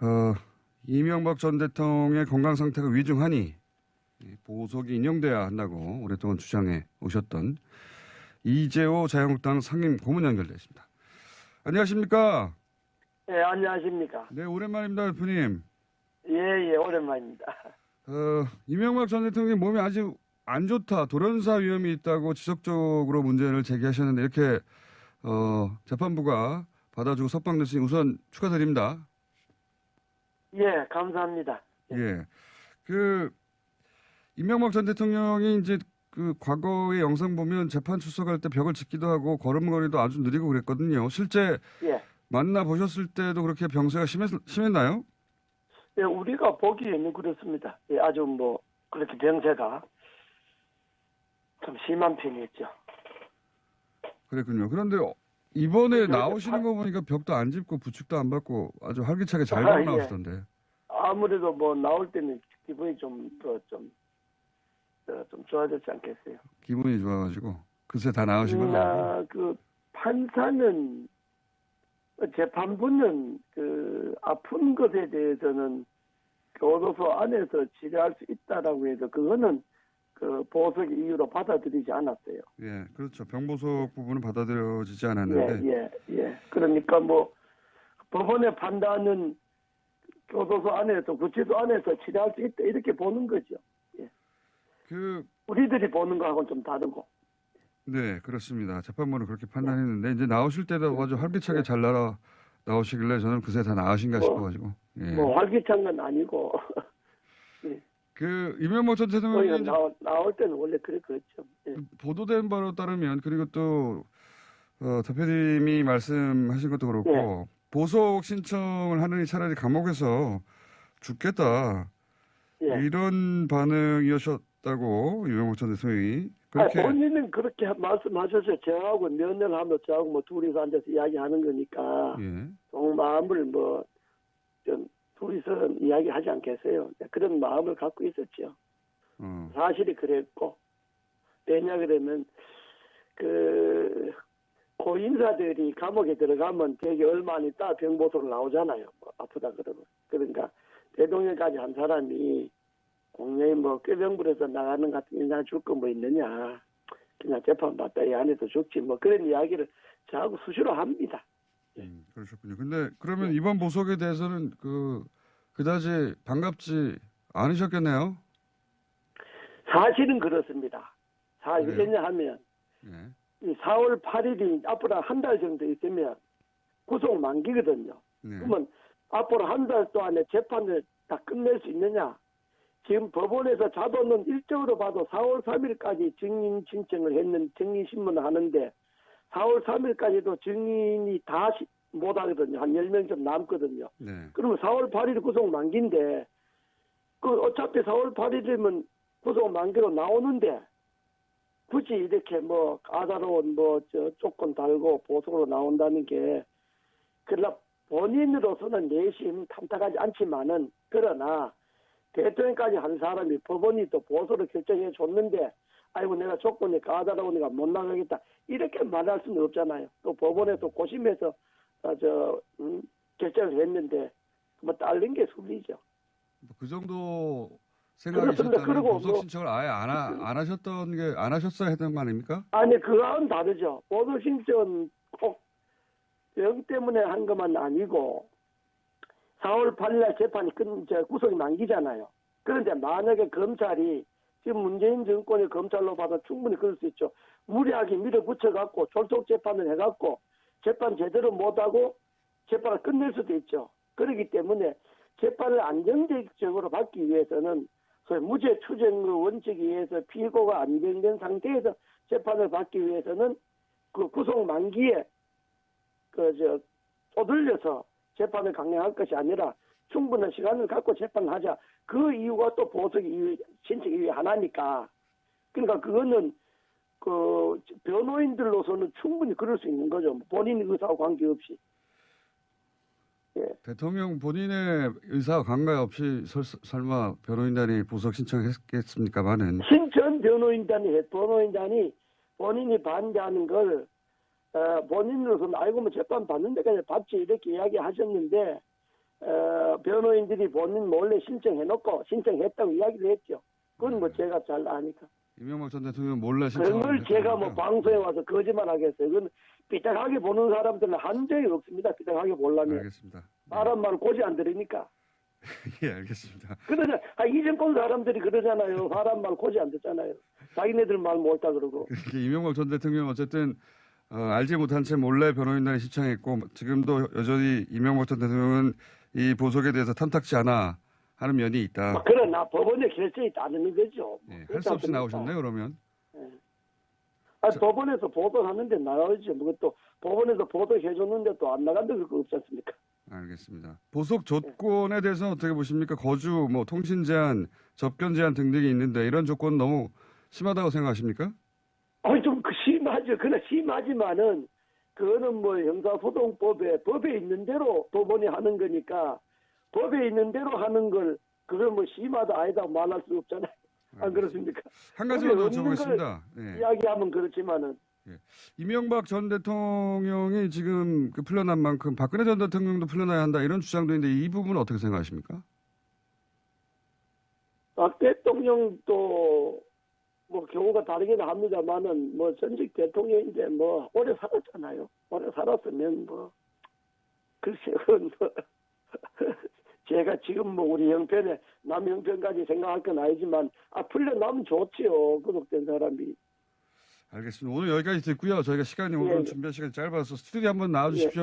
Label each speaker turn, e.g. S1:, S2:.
S1: 어, 이명박 전 대통령의 건강 상태가 위중하니 이 보석이 인용돼야 한다고 오랫동안 주장해 오셨던 이재호 자유한국당 상임 고문 연결돼 있습니다. 안녕하십니까?
S2: 예, 안녕하십니까.
S1: 네, 오랜만입니다, 대표님.
S2: 예, 예, 오랜만입니다.
S1: 어, 이명박 전 대통령의 몸이 아주 안 좋다, 돌연사 위험이 있다고 지속적으로 문제를 제기하셨는데 이렇게 어, 재판부가 받아주고 석방됐으니 우선 축하드립니다.
S2: 예, 감사합니다.
S1: 예. 그 이명박 전 대통령이 이제 그 과거의 영상 보면 재판 출석할 때 벽을 짚기도 하고 걸음걸이도 아주 느리고 그랬거든요. 실제
S2: 예.
S1: 만나 보셨을 때도 그렇게 병세가 심했, 심했나요?
S2: 예, 우리가 보기에는 그렇습니다. 예, 아주 뭐, 그렇게 병세가 좀 심한 편이었죠.
S1: 그랬군요. 그런데 이번에
S2: 그,
S1: 나오시는
S2: 아-
S1: 거 보니까 벽도 안 짚고 부축도 안 받고 아주 활기차게 잘
S2: 아, 예.
S1: 나오시던데.
S2: 아무래도 뭐, 나올 때는 기분이 좀더 좀, 좋아졌지 않겠어요.
S1: 기분이 좋아가지고 그새 다 나오신 거죠.
S2: 나, 그, 판사는, 재판부는 그, 아픈 것에 대해서는 교도소 안에서 치료할 수 있다라고 해서 그거는 그 보석 이유로 받아들이지 않았어요.
S1: 예, 그렇죠. 병보석 부분은 받아들여지지
S2: 예,
S1: 않았는데.
S2: 예, 예. 그러니까 뭐 법원의 판단은 교도소 안에서 구치소 안에서 치료할 수 있다 이렇게 보는 거죠.
S1: 그
S2: 우리들이 보는 거하고는 좀 다르고.
S1: 네, 그렇습니다. 재판부는 그렇게 판단했는데 이제 나오실 때도 아주 활기차게
S2: 네.
S1: 잘 날아 나오시길래 저는 그새 다 나으신가
S2: 뭐,
S1: 싶어가지고. 예.
S2: 뭐 활기찬 건 아니고
S1: 그 이명박 전 대통령이
S2: 나올, 나올 때는 원래 그랬죠. 예.
S1: 보도된 바로 따르면 그리고 또 어, 대표님이 말씀하신 것도 그렇고
S2: 네.
S1: 보석 신청을 하느니 차라리 감옥에서 죽겠다
S2: 예.
S1: 이런 반응이었다고 이명박 전 대통령이 그렇게
S2: 아니, 본인은 그렇게 말씀하셔서 저하고 면회를 하면 저하고 뭐 둘이서 앉아서 이야기하는 거니까
S1: 예.
S2: 뭐, 좀, 둘이서 이야기하지 않겠어요. 그런 마음을 갖고 있었죠.
S1: 어,
S2: 사실이 그랬고, 왜냐 그러면, 그, 고인사들이 감옥에 들어가면 되게 얼마 안 있다 병보소로 나오잖아요. 뭐 아프다 그러면. 그러니까, 대통령까지 한 사람이 공연히 뭐 꾀병불에서 나가는 같은 인상 줄거 뭐 있느냐. 그냥 재판 받다 이 안에서 죽지 뭐 그런 이야기를 저하고 수시로 합니다.
S1: 음, 그러셨군요. 근데 그러면
S2: 네.
S1: 이번 보석에 대해서는 그 그다지 반갑지 않으셨겠네요.
S2: 사실은 그렇습니다. 사,
S1: 그래요?
S2: 왜냐하면
S1: 예.
S2: 이 4월 8일이 앞으로 한 달 정도 있으면 구속 만기거든요.
S1: 네.
S2: 그러면 앞으로 한 달 동안에 재판을 다 끝낼 수 있느냐? 지금 법원에서 자도는 일정으로 봐도 4월 3일까지 증인 신청을 했는 증인 신문을 하는데 4월 3일까지도 증인이 다못 하거든요. 한 10명 좀 남거든요.
S1: 네.
S2: 그러면 4월 8일 구속 만기인데 그 어차피 4월 8일이면 구속 만기로 나오는데 굳이 이렇게 뭐 까다로운 뭐 저 조건 달고 보석으로 나온다는 게 그러나 본인으로서는 내심 탐탁하지 않지만은 그러나 대통령까지 한 사람이 법원이 또 보석을 결정해 줬는데 아이고 내가 조건이 까다로우니까 못 나가겠다 이렇게 말할 수는 없잖아요. 또 법원에서 고심해서 어, 저 음, 결정을 했는데 뭐 딸린 게 순리죠.
S1: 뭐그 정도
S2: 그렇습니다.
S1: 생각이셨다면
S2: 그리고
S1: 보석
S2: 뭐-
S1: 신청을 아예 안, 하, 안 하셨던 게 안 하셨어야 했던 거 아닙니까?
S2: 아니 그거는 다르죠. 보도 신청 꼭병 때문에 한 것만 아니고 4월 8일날 재판이 끝, 저 구속이 만기잖아요. 그런데 만약에 검찰이 지금 문재인 정권의 검찰로 봐도 충분히 그럴 수 있죠. 무리하게 밀어붙여 갖고 졸속 재판을 해갖고 재판 제대로 못하고 재판을 끝낼 수도 있죠. 그렇기 때문에 재판을 안정적으로 받기 위해서는 소위 무죄 추정의 원칙에 의해서 피고가 안정된 상태에서 재판을 받기 위해서는 그 구속 만기에 그저 쪼들려서 재판을 강행할 것이 아니라 충분한 시간을 갖고 재판을 하자. 그 이유가 또 보석 이유, 신청 이유 하나니까. 그러니까 그거는 그 변호인들로서는 충분히 그럴 수 있는 거죠. 본인 의사와 관계없이. 예.
S1: 대통령 본인의 의사와 관계없이 설, 설마 변호인단이 보석 신청했겠습니까마는
S2: 신천 변호인단이 했- 변호인단이 본인이 반대하는 걸 어, 본인으로서는 알고 뭐 재판 받는데 그냥 받지 이렇게 이야기하셨는데 어, 변호인들이 본인 몰래 신청해놓고 신청했다고 이야기를 했죠. 그건 뭐 제가 잘 아니까.
S1: 이명박 전 대통령 몰래
S2: 그런
S1: 신청을
S2: 걸 제가 뭐. 방송에 와서 거짓말 하겠어요. 그건 삐딱하게 보는 사람들은 한 적이 없습니다. 삐딱하게 보려면.
S1: 알겠습니다.
S2: 사람 말 고지 안 들으니까.
S1: 예, 알겠습니다.
S2: 그러자, 아, 이정권 사람들이 그러잖아요. 사람 말 고지 안 듣잖아요. 자기네들 말 못다 그러고.
S1: 이렇게 이명박 전 대통령 어쨌든 어, 알지 못한 채 몰래 변호인단에 신청했고 지금도 여전히 이명박 전 대통령은 이 보석에 대해서 탐탁지 않아 하는 면이 있다.
S2: 뭐 그러나 법원의 결정이 따르는 거죠.
S1: 예, 할
S2: 그렇지
S1: 수 없이? 나오셨네요, 그러면.
S2: 아, 법원에서 보도하는데 나가야죠. 뭐또 법원에서 보도해줬는데 또 안 나간다 그럴 거 없지 않습니까?
S1: 알겠습니다. 보석 조건에 대해서 어떻게 보십니까? 거주, 뭐 통신 제한, 접견 제한 등등이 있는데 이런 조건 너무 심하다고 생각하십니까?
S2: 아니 좀그 심하죠. 그러나 심하지만은 그거는 뭐 형사소송법에 법에 있는 대로 법원이 하는 거니까 법에 있는 대로 하는 걸 그걸 뭐 심하다 아니다 말할 수 없잖아요. 안 그렇습니까?
S1: 한 가지만 더 여쭤보겠습니다. 예.
S2: 이야기하면 그렇지만은
S1: 이명박 전 대통령이 지금 그 풀려난 만큼 박근혜 전 대통령도 풀려나야 한다 이런 주장도 있는데 이 부분은 어떻게 생각하십니까?
S2: 박 대통령도 뭐 경우가 다르긴 합니다만은 뭐 전직 대통령인데 뭐 오래 살았잖아요. 오래 살았으면 뭐 글쎄요. 뭐 제가 지금 뭐 우리 형편에 남 형편까지 생각할 건 아니지만 아 풀려나면 좋지요. 구속된 사람이.
S1: 알겠습니다. 오늘 여기까지 듣고요. 저희가 시간이 오늘
S2: 예.
S1: 준비할 시간이 짧아서 스튜디오 한번 나와 주십시오.